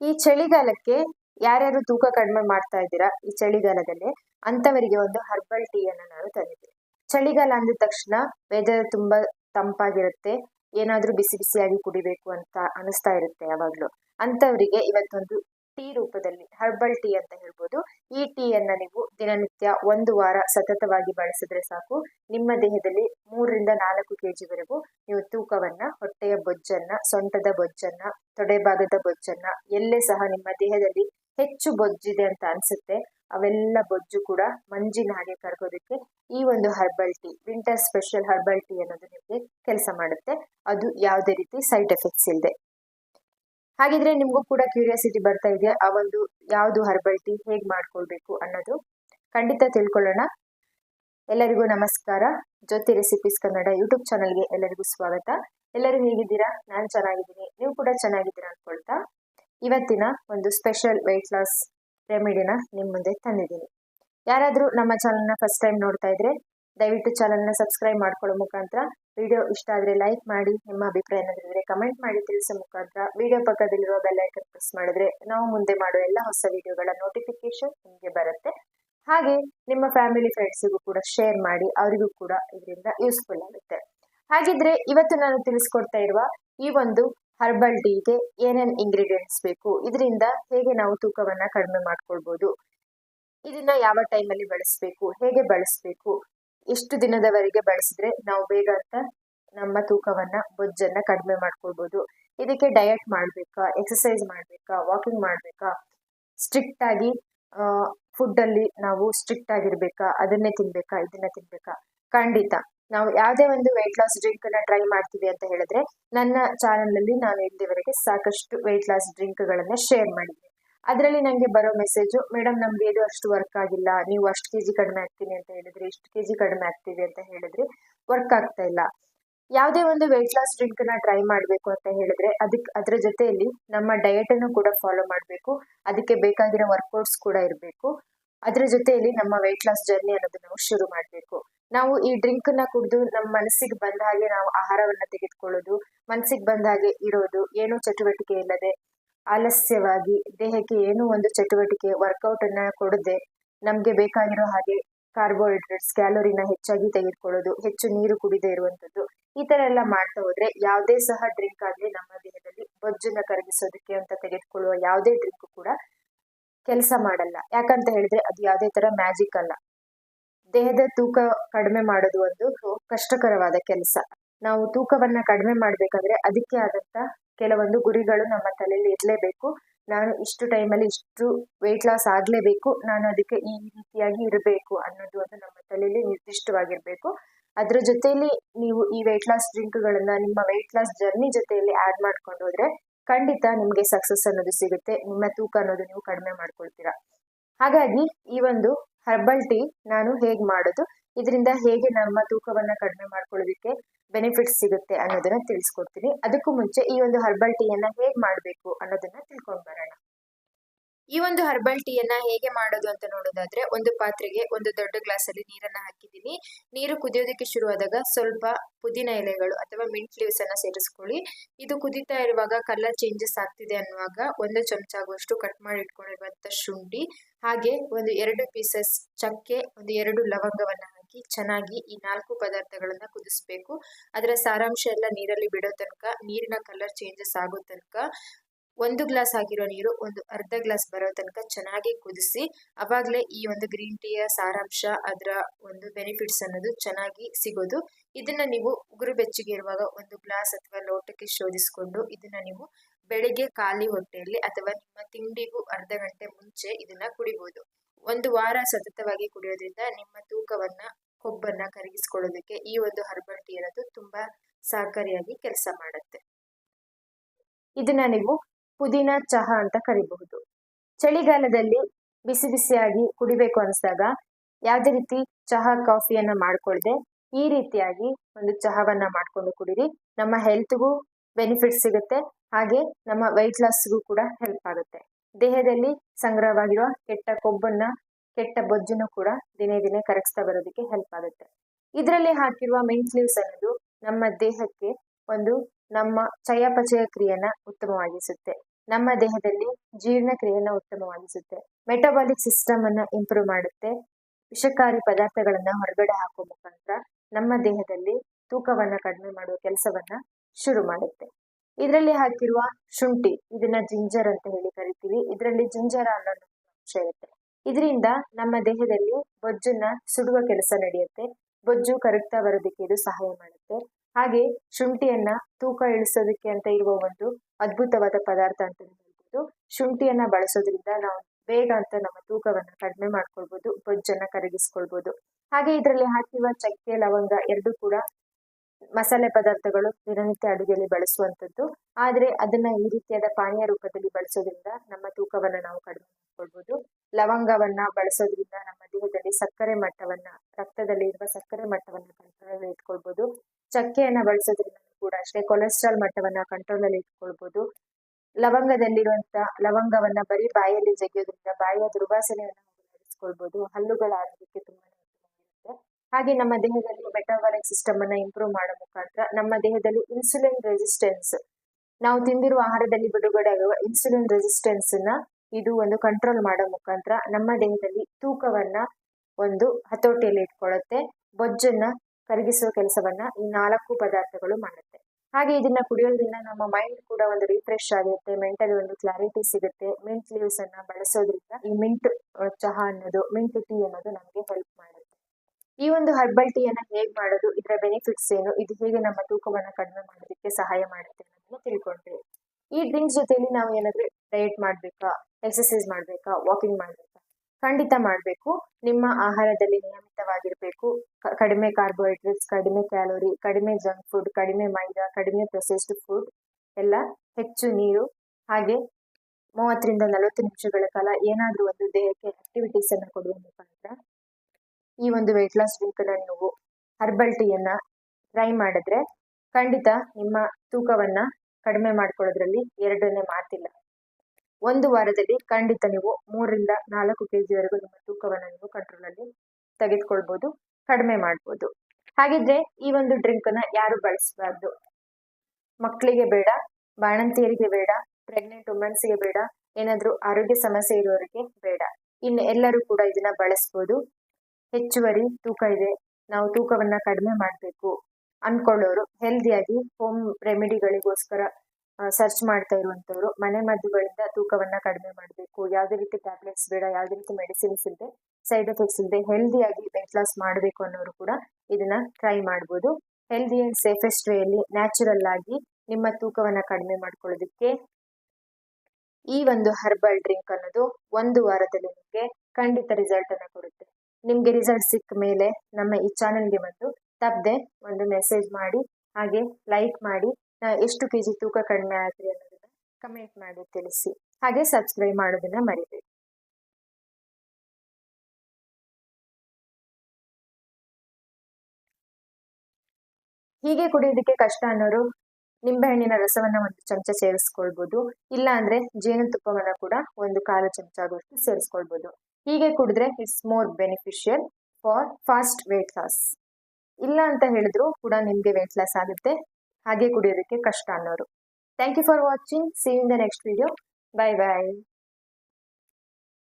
ಈ ಚಳಿಗಾಲಕ್ಕೆ ಯಾರ್ಯಾರು ತೂಕ ಕಡಿಮೆ ಮಾಡ್ತಾ ಇದ್ದೀರಾ ಈ ಚಳಿಗಾಲದಲ್ಲಿ ಅಂತವರಿಗೆ ಒಂದು ಹರ್ಬಲ್ ಟೀ ಅನ್ನ ನಾನು ತಂದಿದ್ದೀನಿ. ಚಳಿಗಾಲ ಅಂದ ತಕ್ಷಣ ವೆದರ್ ತುಂಬಾ ತಂಪಾಗಿರುತ್ತೆ, ಏನಾದ್ರೂ ಬಿಸಿ ಬಿಸಿಯಾಗಿ ಕುಡಿಬೇಕು ಅಂತ ಅನಿಸ್ತಾ ಇರುತ್ತೆ ಯಾವಾಗ್ಲೂ. ಅಂತವರಿಗೆ ಇವತ್ತೊಂದು ಟೀ ರೂಪದಲ್ಲಿ ಹರ್ಬಲ್ ಟೀ ಅಂತ ಹೇಳ್ಬೋದು. ಈ ಟೀಯನ್ನು ನೀವು ದಿನನಿತ್ಯ ಒಂದು ವಾರ ಸತತವಾಗಿ ಬಳಸಿದ್ರೆ ಸಾಕು. ನಿಮ್ಮ ದೇಹದಲ್ಲಿ ಮೂರರಿಂದ ನಾಲ್ಕು ಕೆಜಿವರೆಗೂ ನೀವು ತೂಕವನ್ನ, ಹೊಟ್ಟೆಯ ಬೊಜ್ಜನ್ನ, ಸೊಂಟದ ಬೊಜ್ಜನ್ನ, ತೊಡೆ ಭಾಗದ ಬೊಜ್ಜನ್ನ, ಎಲ್ಲೇ ಸಹ ನಿಮ್ಮ ದೇಹದಲ್ಲಿ ಹೆಚ್ಚು ಬೊಜ್ಜಿದೆ ಅಂತ ಅನ್ಸುತ್ತೆ, ಅವೆಲ್ಲ ಬೊಜ್ಜು ಕೂಡ ಮಂಜಿನ ಹಾಗೆ ಕರಗೋದಕ್ಕೆ ಈ ಒಂದು herbal tea winter special herbal tea ಅನ್ನೋದು ನಿಮಗೆ ಕೆಲಸ ಮಾಡುತ್ತೆ. ಅದು ಯಾವುದೇ ರೀತಿ ಸೈಡ್ ಎಫೆಕ್ಟ್ಸ್ ಇಲ್ಲದೆ ಹಾಗಿದ್ರೆ ನಿಮಗೂ ಕೂಡ ಕ್ಯೂರಿಯಾಸಿಟಿ ಬರ್ತಾ ಇದೆ, ಆ ಒಂದು ಯಾವುದು ಹರ್ಬಲ್ ಟೀ ಹೇಗೆ ಮಾಡ್ಕೊಳ್ಬೇಕು ಅನ್ನೋದು ಖಂಡಿತ ತಿಳ್ಕೊಳ್ಳೋಣ. ಎಲ್ಲರಿಗೂ ನಮಸ್ಕಾರ. ಜ್ಯೋತಿ ರೆಸಿಪೀಸ್ ಕನ್ನಡ ಯೂಟ್ಯೂಬ್ ಚಾನಲ್ಗೆ ಎಲ್ಲರಿಗೂ ಸ್ವಾಗತ. ಎಲ್ಲರೂ ಹೇಗಿದ್ದೀರಾ? ನಾನು ಚೆನ್ನಾಗಿದ್ದೀನಿ. ನೀವು ಕೂಡ ಚೆನ್ನಾಗಿದ್ದೀರಾ ಅನ್ಕೊಳ್ತಾ? ಇವತ್ತಿನ ಒಂದು ಸ್ಪೆಷಲ್ ವೆಯ್ಟ್ ಲಾಸ್ ರೆಮಿಡಿನ ನಿಮ್ಮ ಮುಂದೆ ತಂದಿದ್ದೀನಿ. ಯಾರಾದರೂ ನಮ್ಮ ಚಾನಲ್ನ ಫಸ್ಟ್ ಟೈಮ್ ನೋಡ್ತಾ ಇದ್ರೆ, ದಯವಿಟ್ಟು ಚಾನಲ್ನ ಸಬ್ಸ್ಕ್ರೈಬ್ ಮಾಡ್ಕೊಳ್ಳೋ ಮುಖಾಂತರ ವಿಡಿಯೋ ಇಷ್ಟ ಆದರೆ ಲೈಕ್ ಮಾಡಿ, ನಿಮ್ಮ ಅಭಿಪ್ರಾಯ ಏನಾದರೂ ಕಮೆಂಟ್ ಮಾಡಿ ತಿಳಿಸೋ ಮುಖಾಂತರ ವಿಡಿಯೋ ಪಕ್ಕದಲ್ಲಿರುವ ಬೆಲ್ಲೈಕನ್ ಪ್ರೆಸ್ ಮಾಡಿದ್ರೆ ನಾವು ಮುಂದೆ ಮಾಡೋ ಎಲ್ಲ ಹೊಸ ವಿಡಿಯೋಗಳ ನೋಟಿಫಿಕೇಶನ್ ನಿಮಗೆ ಬರುತ್ತೆ. ಹಾಗೆ ನಿಮ್ಮ ಫ್ಯಾಮಿಲಿ ಫ್ರೆಂಡ್ಸಿಗೂ ಕೂಡ ಶೇರ್ ಮಾಡಿ, ಅವರಿಗೂ ಕೂಡ ಇದರಿಂದ ಯೂಸ್ಫುಲ್ ಆಗುತ್ತೆ. ಹಾಗಿದ್ರೆ ಇವತ್ತು ನಾನು ತಿಳಿಸ್ಕೊಡ್ತಾ ಇರುವ ಈ ಒಂದು ಹರ್ಬಲ್ ಟೀಗೆ ಏನೇನು ಇಂಗ್ರೀಡಿಯೆಂಟ್ಸ್ ಬೇಕು, ಇದರಿಂದ ಹೇಗೆ ನಾವು ತೂಕವನ್ನು ಕಡಿಮೆ ಮಾಡ್ಕೊಳ್ಬೋದು, ಇದನ್ನ ಯಾವ ಟೈಮಲ್ಲಿ ಬಳಸಬೇಕು, ಹೇಗೆ ಬಳಸಬೇಕು ಎಷ್ಟು ದಿನದವರೆಗೆ ಬಳಸಿದ್ರೆ ನಾವು ಬೇಗ ಅಂತ ನಮ್ಮ ತೂಕವನ್ನ, ಬೊಜ್ಜನ್ನ ಕಡಿಮೆ ಮಾಡ್ಕೊಳ್ಬಹುದು ಇದಕ್ಕೆ ಡಯಟ್ ಮಾಡ್ಬೇಕಾ ಎಕ್ಸಸೈಸ್ ಮಾಡ್ಬೇಕಾ ವಾಕಿಂಗ್ ಮಾಡ್ಬೇಕಾ ಸ್ಟ್ರಿಕ್ಟ್ ಆಗಿ ಫುಡ್ ಅಲ್ಲಿ ನಾವು ಸ್ಟ್ರಿಕ್ಟ್ ಆಗಿರ್ಬೇಕಾ, ಅದನ್ನೇ ತಿನ್ಬೇಕಾ, ಇದನ್ನ ತಿನ್ಬೇಕಾ? ಖಂಡಿತ. ನಾವು ಯಾವುದೇ ಒಂದು ವೆಯ್ಟ್ ಲಾಸ್ ಡ್ರಿಂಕ್ ಅನ್ನ ಟ್ರೈ ಮಾಡ್ತೀವಿ ಅಂತ ಹೇಳಿದ್ರೆ ನನ್ನ ಚಾನಲ್ ಅಲ್ಲಿ ನಾನು ಇಲ್ಲಿವರೆಗೆ ಸಾಕಷ್ಟು ವೆಯ್ಟ್ ಲಾಸ್ ಡ್ರಿಂಕ್ ಗಳನ್ನ ಶೇರ್ ಮಾಡಿದ್ದೀನಿ. ಅದರಲ್ಲಿ ನನಗೆ ಬರೋ ಮೆಸೇಜು ಮೇಡಮ್ ನಮ್ಗೆ ಇದು ಅಷ್ಟು ವರ್ಕ್ ಆಗಿಲ್ಲ. ನೀವು ಅಷ್ಟು ಕೆ ಜಿ ಕಡಿಮೆ ಆಗ್ತೀನಿ ಅಂತ ಹೇಳಿದ್ರೆ. ಇಷ್ಟು ಕೆ ಜಿ ಕಡಿಮೆ ಆಗ್ತೀವಿ ಅಂತ ಹೇಳಿದ್ರೆ. ವರ್ಕ್ ಆಗ್ತಾ ಇಲ್ಲ. ಯಾವುದೇ ಒಂದು ವೆಯ್ಟ್ ಲಾಸ್ನ ಟ್ರೈ ಮಾಡಬೇಕು ಅಂತ ಹೇಳಿದ್ರೆ ಅದಕ್ಕೆ ಅದರ ಜೊತೆಯಲ್ಲಿ ನಮ್ಮ ಡಯಟ್ ಅನ್ನು ಕೂಡ ಫಾಲೋ ಮಾಡಬೇಕು. ಅದಕ್ಕೆ ಬೇಕಾಗಿರೋ ವರ್ಕೌಟ್ಸ್ ಕೂಡ ಇರಬೇಕು. ಅದರ ಜೊತೆಯಲ್ಲಿ ನಮ್ಮ ವೆಯ್ಟ್ ಲಾಸ್ ಜರ್ನಿ ಅನ್ನೋದು ನಾವು ಶುರು ಮಾಡಬೇಕು. ನಾವು ಈ ಡ್ರಿಂಕ್ನ ಕುಡಿದು ನಮ್ಮ ಮನಸ್ಸಿಗೆ ಬಂದ ಹಾಗೆ ನಾವು ಆಹಾರವನ್ನ ತೆಗೆದುಕೊಳ್ಳೋದು, ಮನಸ್ಸಿಗೆ ಬಂದ ಹಾಗೆ ಇರೋದು, ಏನೂ ಚಟುವಟಿಕೆ ಇಲ್ಲದೆ ಆಲಸ್ಯವಾಗಿ ದೇಹಕ್ಕೆ ಏನೂ ಒಂದು ಚಟುವಟಿಕೆ ವರ್ಕೌಟ್ ಅನ್ನ ಕೊಡದೆ ನಮ್ಗೆ ಬೇಕಾಗಿರೋ ಹಾಗೆ ಕಾರ್ಬೋಹೈಡ್ರೇಟ್ಸ್ ಕ್ಯಾಲೋರಿನ ಹೆಚ್ಚಾಗಿ ತೆಗೆದುಕೊಳ್ಳೋದು, ಹೆಚ್ಚು ನೀರು ಕುಡಿದೇ ಇರುವಂತದ್ದು ಈ ತರ ಎಲ್ಲ ಮಾಡ್ತಾ ಹೋದ್ರೆ ಯಾವುದೇ ಸಹ ಡ್ರಿಂಕ್ ಆಗಲಿ ನಮ್ಮ ದೇಹದಲ್ಲಿ ಬೊಜ್ಜನ್ನ ಕರಗಿಸೋದಕ್ಕೆ ಅಂತ ತೆಗೆದುಕೊಳ್ಳುವ ಯಾವುದೇ ಡ್ರಿಂಕ್ ಕೂಡ ಕೆಲಸ ಮಾಡಲ್ಲ. ಯಾಕಂತ ಹೇಳಿದ್ರೆ ಅದು ಯಾವುದೇ ತರ ಮ್ಯಾಜಿಕ್ ಅಲ್ಲ. ದೇಹದ ತೂಕ ಕಡಿಮೆ ಮಾಡೋದು ಒಂದು ಕಷ್ಟಕರವಾದ ಕೆಲಸ. ನಾವು ತೂಕವನ್ನ ಕಡಿಮೆ ಮಾಡ್ಬೇಕಂದ್ರೆ ಅದಕ್ಕೆ ಆದಂತ ಕೆಲವೊಂದು ಗುರಿಗಳು ನಮ್ಮ ತಲೆಯಲ್ಲಿ ಇರಲೇಬೇಕು. ನಾನು ಇಷ್ಟು ಟೈಮಲ್ಲಿ ಇಷ್ಟು ವೆಯ್ಟ್ ಲಾಸ್ ಆಗಲೇಬೇಕು. ನಾನು ಅದಕ್ಕೆ ಈ ರೀತಿಯಾಗಿ ಇರಬೇಕು ಅನ್ನೋದು ಒಂದು ನಮ್ಮ ತಲೆಯಲ್ಲಿ ನಿರ್ದಿಷ್ಟವಾಗಿರಬೇಕು. ಅದ್ರ ಜೊತೆಯಲ್ಲಿ ನೀವು ಈ ವೆಯ್ಟ್ ಲಾಸ್ ಡ್ರಿಂಕ್ಗಳನ್ನ ನಿಮ್ಮ ವೆಯ್ಟ್ ಲಾಸ್ ಜರ್ನಿ ಜೊತೆಯಲ್ಲಿ ಆ್ಯಡ್ ಮಾಡ್ಕೊಂಡು ಹೋದ್ರೆ ಖಂಡಿತ ನಿಮಗೆ ಸಕ್ಸಸ್ ಅನ್ನೋದು ಸಿಗುತ್ತೆ. ನಿಮ್ಮ ತೂಕ ಅನ್ನೋದು ನೀವು ಕಡಿಮೆ ಮಾಡ್ಕೊಳ್ತೀರಾ. ಹಾಗಾಗಿ ಈ ಒಂದು ಹರ್ಬಲ್ ಟೀ ನಾನು ಹೇಗೆ ಮಾಡೋದು? ಇದರಿಂದ ಹೇಗೆ ನಮ್ಮ ತೂಕವನ್ನ ಕಡಿಮೆ ಮಾಡ್ಕೊಳ್ಳೋದಕ್ಕೆ ಬೆನಿಫಿಟ್ಸ್ ಸಿಗುತ್ತೆ ಅನ್ನೋದನ್ನ ತಿಳಿಸ್ಕೊಡ್ತೀನಿ. ಅದಕ್ಕೂ ಮುಂಚೆ ಈ ಒಂದು ಹರ್ಬಲ್ ಟೀಯನ್ನ ಹೇಗೆ ಮಾಡಬೇಕು ಅನ್ನೋದನ್ನ ತಿಳ್ಕೊಂಡು ಬರೋಣ. ಈ ಒಂದು ಹರ್ಬಲ್ ಟೀಯನ್ನ ಹೇಗೆ ಮಾಡೋದು ಅಂತ ನೋಡೋದಾದ್ರೆ ಒಂದು ಪಾತ್ರೆಗೆ ಒಂದು ದೊಡ್ಡ ಗ್ಲಾಸ್ ಅಲ್ಲಿ ನೀರನ್ನ ಹಾಕಿದ್ದೀನಿ. ನೀರು ಕುದಿಯೋದಕ್ಕೆ ಶುರುವಾದಾಗ ಸ್ವಲ್ಪ ಪುದೀನ ಎಲೆಗಳು ಅಥವಾ ಮಿಂಟ್ ಲೀವ್ಸ್ ಅನ್ನ ಸೇರಿಸ್ಕೊಳ್ಳಿ. ಇದು ಕುದಿತಾ ಇರುವಾಗ ಕಲರ್ ಚೇಂಜಸ್ ಆಗ್ತಿದೆ ಅನ್ನುವಾಗ ಒಂದು ಚಮಚ ಆಗುವಷ್ಟು ಕಟ್ ಮಾಡಿ ಇಟ್ಕೊಂಡಿರುವಂತ ಶುಂಠಿ, ಹಾಗೆ ಒಂದು ಎರಡು ಪೀಸಸ್ ಚಕ್ಕೆ, ಒಂದು ಎರಡು ಲವಂಗವನ್ನ ಹಾಕಿ ಚೆನ್ನಾಗಿ ಈ ನಾಲ್ಕು ಪದಾರ್ಥಗಳನ್ನ ಕುದಿಸ್ಬೇಕು. ಅದರ ಸಾರಾಂಶ ಎಲ್ಲ ನೀರಲ್ಲಿ ಬಿಡೋ ತನಕ, ನೀರಿನ ಕಲರ್ ಚೇಂಜಸ್ ಆಗೋ ತನಕ, ಒಂದು ಗ್ಲಾಸ್ ಆಗಿರೋ ನೀರು ಒಂದು ಅರ್ಧ ಗ್ಲಾಸ್ ಬರೋ ತನಕ ಚೆನ್ನಾಗಿ ಕುದಿಸಿ, ಅವಾಗಲೇ ಈ ಒಂದು ಗ್ರೀನ್ ಟೀಯ ಸಾರಾಂಶ, ಅದರ ಒಂದು ಬೆನಿಫಿಟ್ಸ್ ಅನ್ನೋದು ಚೆನ್ನಾಗಿ ಸಿಗೋದು. ಇದನ್ನ ನೀವು ಉಗುರು ಬೆಚ್ಚಗೆ ಇರುವಾಗ ಒಂದು ಗ್ಲಾಸ್ ಅಥವಾ ಲೋಟಕ್ಕೆ ಶೋಧಿಸಿಕೊಂಡು ಇದನ್ನ ನೀವು ಬೆಳಿಗ್ಗೆ ಖಾಲಿ ಹೊಟ್ಟೆಯಲ್ಲಿ ಅಥವಾ ನಿಮ್ಮ ತಿಂಡಿಗೂ ಅರ್ಧ ಗಂಟೆ ಮುಂಚೆ ಇದನ್ನ ಕುಡಿಬಹುದು ಒಂದು ವಾರ ಸತತವಾಗಿ ಕುಡಿಯೋದ್ರಿಂದ ನಿಮ್ಮ ತೂಕವನ್ನ, ಕೊಬ್ಬನ್ನ ಕರಗಿಸ್ಕೊಳ್ಳೋದಕ್ಕೆ ಈ ಒಂದು ಹರ್ಬಲ್ ಟೀ ಅನ್ನೋದು ತುಂಬಾ ಸಹಕಾರಿಯಾಗಿ ಕೆಲಸ ಮಾಡುತ್ತೆ. ಇದನ್ನ ನೀವು ಪುದೀನ ಚಹಾ ಅಂತ ಕರಿಬಹುದು. ಚಳಿಗಾಲದಲ್ಲಿ ಬಿಸಿ ಬಿಸಿಯಾಗಿ ಕುಡಿಬೇಕು ಅನಿಸಿದಾಗ ಯಾವುದೇ ರೀತಿ ಚಹಾ ಕಾಫಿಯನ್ನ ಮಾಡ್ಕೊಳ್ದೆ ಈ ರೀತಿಯಾಗಿ ಒಂದು ಚಹಾವನ್ನ ಮಾಡ್ಕೊಂಡು ಕುಡಿರಿ. ನಮ್ಮ ಹೆಲ್ತ್ಗೂ ಬೆನಿಫಿಟ್ ಸಿಗುತ್ತೆ. ಹಾಗೆ ನಮ್ಮ ವೆಯ್ಟ್ ಲಾಸ್ಗೂ ಕೂಡ ಹೆಲ್ಪ್ ಆಗುತ್ತೆ. ದೇಹದಲ್ಲಿ ಸಂಗ್ರಹವಾಗಿರುವ ಕೆಟ್ಟ ಕೊಬ್ಬನ್ನ, ಕೆಟ್ಟ ಬೊಜ್ಜನ್ನು ಕೂಡ ದಿನೇ ದಿನೇ ಕರಗಿಸ್ತಾ ಬರೋದಕ್ಕೆ ಹೆಲ್ಪ್ ಆಗುತ್ತೆ. ಇದರಲ್ಲಿ ಹಾಕಿರುವ ಮೈನ್ ಅನ್ನೋದು ನಮ್ಮ ದೇಹಕ್ಕೆ ಒಂದು ನಮ್ಮ ಚಯಾಪಚಯ ಕ್ರಿಯೆಯನ್ನ ಉತ್ತಮವಾಗಿಸುತ್ತೆ. ನಮ್ಮ ದೇಹದಲ್ಲಿ ಜೀರ್ಣಕ್ರಿಯೆಯನ್ನ ಉತ್ತಮವಾಗಿಸುತ್ತೆ. ಮೆಟಬಾಲಿಕ್ ಸಿಸ್ಟಮ್ ಅನ್ನ ಇಂಪ್ರೂವ್ ಮಾಡುತ್ತೆ. ವಿಷಕಾರಿ ಪದಾರ್ಥಗಳನ್ನ ಹೊರಗಡೆ ಹಾಕುವ ಮುಖಾಂತರ ನಮ್ಮ ದೇಹದಲ್ಲಿ ತೂಕವನ್ನ ಕಡಿಮೆ ಮಾಡುವ ಕೆಲಸವನ್ನ ಶುರು ಮಾಡುತ್ತೆ. ಇದರಲ್ಲಿ ಹಾಕಿರುವ ಶುಂಠಿ, ಇದನ್ನ ಜಿಂಜರ್ ಅಂತ ಹೇಳಿ ಕರಿತೀವಿ. ಇದರಲ್ಲಿ ಜಿಂಜರ ಅನ್ನೋ ಅಂಶ ಇರುತ್ತೆ. ಇದರಿಂದ ನಮ್ಮ ದೇಹದಲ್ಲಿ ಬೊಜ್ಜನ್ನ ಸುಡುವ ಕೆಲಸ ನಡೆಯುತ್ತೆ. ಬೊಜ್ಜು ಕರಗ್ತಾ ಬರೋದಕ್ಕೆ ಇದು ಸಹಾಯ ಮಾಡುತ್ತೆ. ಹಾಗೆ ಶುಂಠಿಯನ್ನ ತೂಕ ಇಳಿಸೋದಕ್ಕೆ ಅಂತ ಇರುವ ಒಂದು ಅದ್ಭುತವಾದ ಪದಾರ್ಥ ಅಂತ ಹೇಳ್ಬೋದು. ಶುಂಠಿಯನ್ನ ಬಳಸೋದ್ರಿಂದ ನಾವು ಬೇಗ ಅಂತ ನಮ್ಮ ತೂಕವನ್ನು ಕಡಿಮೆ ಮಾಡ್ಕೊಳ್ಬಹುದು ಬೊಜ್ಜನ್ನ ಕರಗಿಸ್ಕೊಳ್ಬಹುದು ಹಾಗೆ ಇದರಲ್ಲಿ ಹಾಕಿರುವ ಚಕ್ಕೆ, ಲವಂಗ ಎರಡು ಕೂಡ ಮಸಾಲೆ ಪದಾರ್ಥಗಳು ದಿನನಿತ್ಯ ಅಡುಗೆಯಲ್ಲಿ ಬಳಸುವಂಥದ್ದು. ಆದರೆ ಅದನ್ನ ಈ ರೀತಿಯಾದ ಪಾನೀಯ ರೂಪದಲ್ಲಿ ಬಳಸೋದ್ರಿಂದ ನಮ್ಮ ತೂಕವನ್ನು ನಾವು ಕಡಿಮೆ ಮಾಡಿಕೊಳ್ಬಹುದು ಲವಂಗವನ್ನ ಬಳಸೋದ್ರಿಂದ ನಮ್ಮ ದೇಹದಲ್ಲಿ ಸಕ್ಕರೆ ಮಟ್ಟವನ್ನ, ರಕ್ತದಲ್ಲಿ ಇರುವ ಸಕ್ಕರೆ ಮಟ್ಟವನ್ನ ಕಂಟ್ರೋಲ್ ಇಟ್ಕೊಳ್ಬಹುದು ಚಕ್ಕೆಯನ್ನ ಬಳಸೋದ್ರಿಂದ ಕೂಡ ಅಷ್ಟೇ ಕೊಲೆಸ್ಟ್ರಾಲ್ ಮಟ್ಟವನ್ನ ಕಂಟ್ರೋಲ್ ಅಲ್ಲಿ ಇಟ್ಕೊಳ್ಬಹುದು ಲವಂಗದಲ್ಲಿರುವಂತ ಲವಂಗವನ್ನ ಬರೀ ಬಾಯಲ್ಲಿ ಜಗಿಯೋದ್ರಿಂದ ಬಾಯಿಯ ದುರ್ವಾಸನೆಯನ್ನ ನಡೆಸ್ಕೊಳ್ಬಹುದು ಹಲ್ಲುಗಳ ಆರೋಗ್ಯಕ್ಕೆ ತುಂಬಾ ಹಾಗೆ ನಮ್ಮ ದೇಹದಲ್ಲಿ ಮೆಟಾಬಾಲಿಕ್ ಸಿಸ್ಟಮ್ ಅನ್ನ ಇಂಪ್ರೂವ್ ಮಾಡೋ ಮುಖಾಂತರ ನಮ್ಮ ದೇಹದಲ್ಲಿ ಇನ್ಸುಲಿನ್ ರೆಸಿಸ್ಟೆನ್ಸ್ ನಾವು ತಿಂದಿರುವ ಆಹಾರದಲ್ಲಿ ಬಿಡುಗಡೆ ಆಗುವ ಇನ್ಸುಲಿನ್ ರೆಸಿಸ್ಟೆನ್ಸ್ ಅನ್ನ ಇದು ಒಂದು ಕಂಟ್ರೋಲ್ ಮಾಡೋ ಮುಖಾಂತರ ನಮ್ಮ ದೇಹದಲ್ಲಿ ತೂಕವನ್ನ ಒಂದು ಹತೋಟಿಯಲ್ಲಿ ಇಟ್ಕೊಳ್ಳುತ್ತೆ, ಬೊಜ್ಜನ್ನ ಕರಗಿಸುವ ಕೆಲಸವನ್ನ ಈ ನಾಲ್ಕು ಪದಾರ್ಥಗಳು ಮಾಡುತ್ತೆ. ಹಾಗೆ ಇದನ್ನ ಕುಡಿಯೋದ್ರಿಂದ ನಮ್ಮ ಮೈಂಡ್ ಕೂಡ ಒಂದು ರಿಫ್ರೆಶ್ ಆಗುತ್ತೆ ಮೆಂಟಲಿ ಒಂದು ಕ್ಲಾರಿಟಿ ಸಿಗುತ್ತೆ ಮಿಂಟ್ ಲೀವ್ಸ್ ಅನ್ನ ಬಳಸೋದ್ರಿಂದ ಈ ಮಿಂಟ್ ಚಹಾ ಅನ್ನೋದು ಮಿಂಟ್ ಟೀ ಅನ್ನೋದು ನಮಗೆ ಹೆಲ್ಪ್ ಮಾಡುತ್ತೆ. ಈ ಒಂದು ಹರ್ಬಲ್ ಟೀ ಹೇಗೆ ಮಾಡೋದು, ಇದರ ಬೆನಿಫಿಟ್ಸ್ ಏನು, ಇದು ಹೇಗೆ ನಮ್ಮ ತೂಕವನ್ನ ಕಡಿಮೆ ಮಾಡೋದಕ್ಕೆ ಸಹಾಯ ಮಾಡುತ್ತೆ ಅನ್ನೋದನ್ನ ತಿಳ್ಕೊಂಡ್ರಿ ಈ ಡ್ರಿಂಕ್ಸ್ ಜೊತೆಯಲ್ಲಿ ನಾವು ಏನಾದ್ರೂ ಡಯಟ್ ಮಾಡ್ಬೇಕಾ ಎಕ್ಸಸೈಸ್ ಮಾಡ್ಬೇಕಾ ವಾಕಿಂಗ್ ಮಾಡ್ಬೇಕಾ? ಖಂಡಿತ ಮಾಡಬೇಕು. ನಿಮ್ಮ ಆಹಾರದಲ್ಲಿ ನಿಯಮಿತವಾಗಿರಬೇಕು. ಕಡಿಮೆ ಕಾರ್ಬೋಹೈಡ್ರೇಟ್ಸ್ ಕಡಿಮೆ ಕ್ಯಾಲೋರಿ ಕಡಿಮೆ ಜಂಕ್ ಫುಡ್ ಕಡಿಮೆ ಮೈದಾ, ಕಡಿಮೆ ಪ್ರೊಸೆಸ್ಡ್ ಫುಡ್ ಎಲ್ಲ ಹೆಚ್ಚು ನೀರು, ಹಾಗೆ ಮೂವತ್ತರಿಂದ ನಲವತ್ತು ನಿಮಿಷಗಳ ಕಾಲ ಏನಾದ್ರೂ ಒಂದು ದೇಹಕ್ಕೆ ಆಕ್ಟಿವಿಟೀಸ್ ಅನ್ನು ಕೊಡುವ ಮುಖಾಂತರ ಈ ಒಂದು ವೆಯ್ಟ್ ಲಾಸ್ ಅನ್ನ ನೀವು ಹರ್ಬಲ್ ಟೀಯನ್ನ ಟ್ರೈ ಮಾಡಿದ್ರೆ ಖಂಡಿತ ನಿಮ್ಮ ತೂಕವನ್ನ ಕಡಿಮೆ ಮಾಡ್ಕೊಳ್ಳೋದ್ರಲ್ಲಿ ಎರಡನೇ ಮಾತಿಲ್ಲ. ಒಂದು ವಾರದಲ್ಲಿ ಖಂಡಿತ ನೀವು ಮೂರರಿಂದ ನಾಲ್ಕು ಕೆ ಜಿವರೆಗೂ ನಿಮ್ಮ ತೂಕವನ್ನು ನೀವು ಕಂಟ್ರೋಲ್ ಅಲ್ಲಿ ತೆಗೆದುಕೊಳ್ಬಹುದು ಕಡಿಮೆ ಮಾಡ್ಬೋದು. ಹಾಗಿದ್ರೆ ಈ ಒಂದು ಡ್ರಿಂಕ್ ಅನ್ನ ಯಾರು ಬಳಸಬಾರ್ದು? ಮಕ್ಕಳಿಗೆ ಬೇಡ, ಬಾಣಂತಿಯರಿಗೆ ಬೇಡ ಪ್ರೆಗ್ನೆಂಟ್ ವುಮೆನ್ಸ್ಗೆ ಬೇಡ, ಏನಾದರೂ ಆರೋಗ್ಯ ಸಮಸ್ಯೆ ಇರೋರಿಗೆ ಬೇಡ. ಇನ್ನು ಎಲ್ಲರೂ ಕೂಡ ಇದನ್ನ ಬಳಸ್ಬೋದು. ಹೆಚ್ಚುವರಿ ತೂಕ ಇದೆ. ನಾವು ತೂಕವನ್ನ ಕಡಿಮೆ ಮಾಡಬೇಕು ಅನ್ಕೊಳ್ಳೋರು. ಹೆಲ್ದಿಯಾಗಿ ಹೋಮ್ ರೆಮಿಡಿಗಳಿಗೋಸ್ಕರ ಸರ್ಚ್ ಮಾಡ್ತಾ ಇರುವಂತವ್ರು ಮನೆ ಮದ್ದುಗಳಿಂದ ತೂಕವನ್ನ ಕಡಿಮೆ ಮಾಡಬೇಕು. ಯಾವುದೇ ರೀತಿ ಟ್ಯಾಬ್ಲೆಟ್ಸ್ ಬೇಡ, ಯಾವುದೇ ರೀತಿ ಮೆಡಿಸಿನ್ಸ್ ಇಲ್ಲದೆ ಸೈಡ್ ಎಫೆಕ್ಟ್ಸ್ ಇಲ್ಲದೆ ಹೆಲ್ದಿಯಾಗಿ ವೆಯ್ಟ್ ಲಾಸ್ ಮಾಡಬೇಕು ಅನ್ನೋರು ಕೂಡ ಇದನ್ನ ಟ್ರೈ ಮಾಡ್ಬೋದು. ಹೆಲ್ದಿ ಅಂಡ್ ಸೇಫೆಸ್ಟ್ ವೇಯಲ್ಲಿ ನ್ಯಾಚುರಲ್ ಆಗಿ ನಿಮ್ಮ ತೂಕವನ್ನ ಕಡಿಮೆ ಮಾಡ್ಕೊಳ್ಳೋದಕ್ಕೆ ಈ ಒಂದು ಹರ್ಬಲ್ ಡ್ರಿಂಕ್ ಅನ್ನೋದು ಒಂದು ವಾರದಲ್ಲಿ ನಿಮಗೆ ಖಂಡಿತ ರಿಸಲ್ಟ್ ಅನ್ನ ಕೊಡುತ್ತೆ. ನಿಮ್ಗೆ ರಿಸಲ್ಟ್ ಸಿಕ್ಕ ಮೇಲೆ ನಮ್ಮ ಈ ಚಾನೆಲ್ಗೆ ಬಂದು ತಪ್ಪದೆ ಒಂದು ಮೆಸೇಜ್ ಮಾಡಿ, ಹಾಗೆ ಲೈಕ್ ಮಾಡಿ ಎಷ್ಟು ಕೆ ಜಿ ತೂಕ ಕಡಿಮೆ ಆದ್ರಿ ಅನ್ನೋದನ್ನ ಕಮೆಂಟ್ ಮಾಡಿ ತಿಳಿಸಿ. ಹಾಗೆ ಸಬ್ಸ್ಕ್ರೈಬ್ ಮಾಡೋದನ್ನ ಮರಿಬೇಡಿ. ಹೀಗೆ ಕುಡಿಯೋದಕ್ಕೆ ಕಷ್ಟ ಅನ್ನೋರು ನಿಂಬೆಹಣ್ಣಿನ ರಸವನ್ನ ಒಂದು ಚಮಚ ಸೇರಿಸ್ಕೊಳ್ಬಹುದು ಇಲ್ಲ ಅಂದ್ರೆ ಜೇನುತುಪ್ಪವನ್ನ ಕೂಡ ಒಂದು ಕಾಲು ಚಮಚ ಆಗುವಷ್ಟು ಸೇರಿಸ್ಕೊಳ್ಬಹುದು ಹೀಗೆ ಕುಡಿದ್ರೆ it's more beneficial for fast weight loss ಇಲ್ಲ ಅಂತ ಹೇಳಿದ್ರು ಕೂಡ ನಿಮ್ಗೆ ವೆಯ್ಟ್ ಲಾಸ್ ಆಗುತ್ತೆ. ಹಾಗೆ ಕುಡಿಯೋದಕ್ಕೆ ಕಷ್ಟ ಅನ್ನೋರು. Thank you for watching see in the next video bye bye